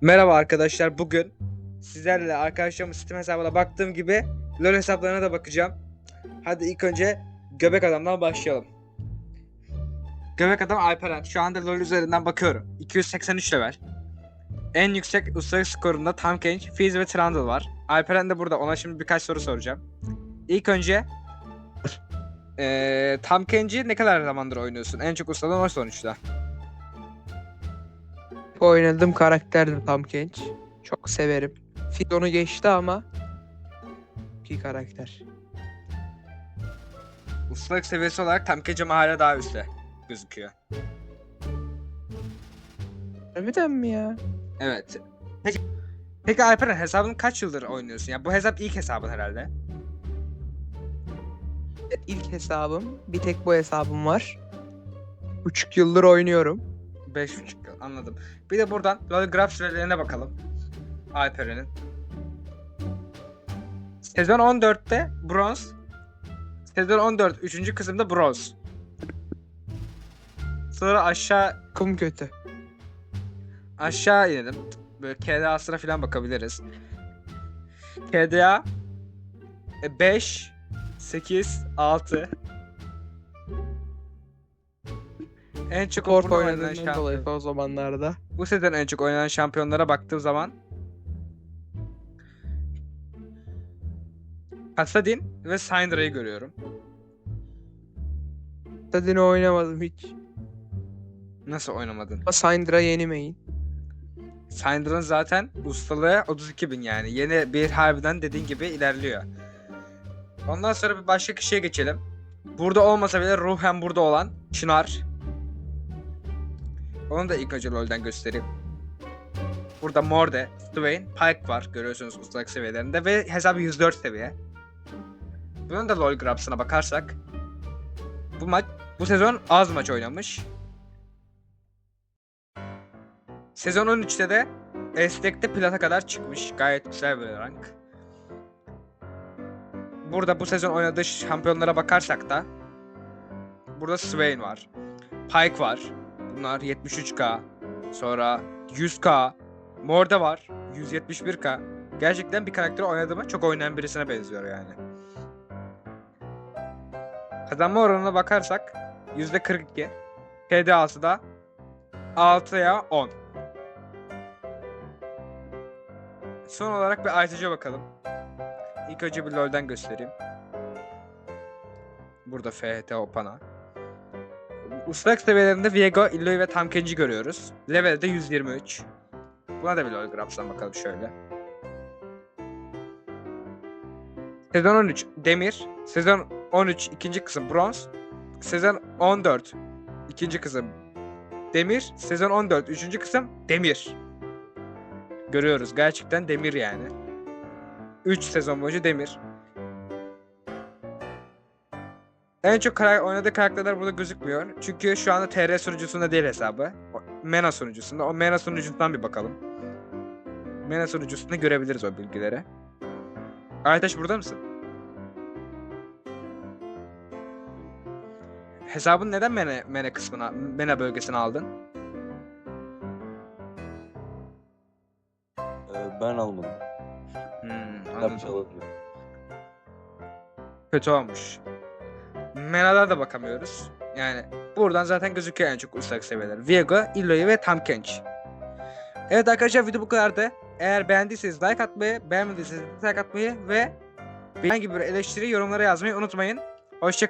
Merhaba arkadaşlar. Bugün sizlerle arkadaşlarımın Steam hesabına baktığım gibi LoL hesaplarına da bakacağım. Hadi ilk önce Göbek Adam'dan başlayalım. Göbek Adam Alperen. Şu anda LoL üzerinden bakıyorum. 283 level. En yüksek ustalık skorunda Tam Kench, Fizz ve Trundle var. Alperen de burada. Ona şimdi birkaç soru soracağım. İlk önce eee Tam Kench'i ne kadar zamandır oynuyorsun? En çok ustalığın o sonuçta. Oynadığım karakterdir tam genç. Çok severim. Fidon'u geçti ama bir karakter. Ustalık seviyesi olarak Tam Kench'im hala daha üstte gözüküyor. Harbiden mi ya? Evet. Peki, peki Alperen hesabını kaç yıldır oynuyorsun? Ya bu hesap ilk hesabın herhalde. İlk hesabım. Bir tek bu hesabım var. Buçuk yıldır oynuyorum. 5.5 yıl anladım. Bir de buradan LoL Graph sürelerine bakalım. Alperen'in. Sezon 14'te bronz. Sezon 14 3. kısımda bronz. Sonra aşağı Kum kötü. aşağı inelim. Böyle KDA'sına falan bakabiliriz. KDA 5 8 6 En çok Kork burada oynanan oynadığımdan şampiyon. dolayı o zamanlarda. Bu sezon en çok oynanan şampiyonlara baktığım zaman Hasadin ve Syndra'yı görüyorum. Tadini oynamadım hiç. Nasıl oynamadın? Ama Syndra yeni main. Syndra'nın zaten ustalığı 32 bin yani. Yeni bir harbiden dediğin gibi ilerliyor. Ondan sonra bir başka kişiye geçelim. Burada olmasa bile ruhen burada olan Çınar. Onu da ilk önce LoL'den göstereyim. Burada Morde, Swain, Pyke var görüyorsunuz ustalık seviyelerinde ve hesabı 104 seviye. Bunun da LoL Grabs'ına bakarsak bu maç bu sezon az maç oynamış. Sezon 13'te de Estek'te plata kadar çıkmış. Gayet güzel bir rank. Burada bu sezon oynadığı şampiyonlara bakarsak da burada Swain var. Pyke var. Bunlar 73k. Sonra 100k. Morde var. 171k. Gerçekten bir karakteri oynadığıma çok oynayan birisine benziyor yani. Kazanma oranına bakarsak %42. KDA'sı da 6'ya 10. Son olarak bir ITC'ye bakalım. İlk önce bir LoL'den göstereyim. Burada FHT Opana. Ustalık seviyelerinde Viego, Illoy ve Tamkenci görüyoruz. Level'de 123. Buna da bir LoL Grabs'tan bakalım şöyle. Sezon 13 Demir. Sezon 13 ikinci kısım Bronz. Sezon 14 ikinci kısım Demir. Sezon 14 üçüncü kısım Demir. Görüyoruz gerçekten Demir yani. 3 sezon boyunca Demir. En çok kara- oynadığı karakterler burada gözükmüyor. Çünkü şu anda TR sunucusunda değil hesabı. O- Mena sunucusunda. O Mena sunucusundan bir bakalım. Mena sunucusunda görebiliriz o bilgileri. Aytaş burada mısın? Hesabın neden Mena, Mena kısmına, Mena bölgesine aldın? Ee, ben almadım. Hmm, Kitap anladım. çalabiliyor. Kötü olmuş. Mena'da da bakamıyoruz. Yani buradan zaten gözüküyor en çok ustalık seviyeler. Viego, Illoy ve Tam Kench. Evet arkadaşlar video bu kadardı. Eğer beğendiyseniz like atmayı, beğenmediyseniz dislike atmayı ve herhangi bir eleştiri yorumlara yazmayı unutmayın. Hoşçakalın.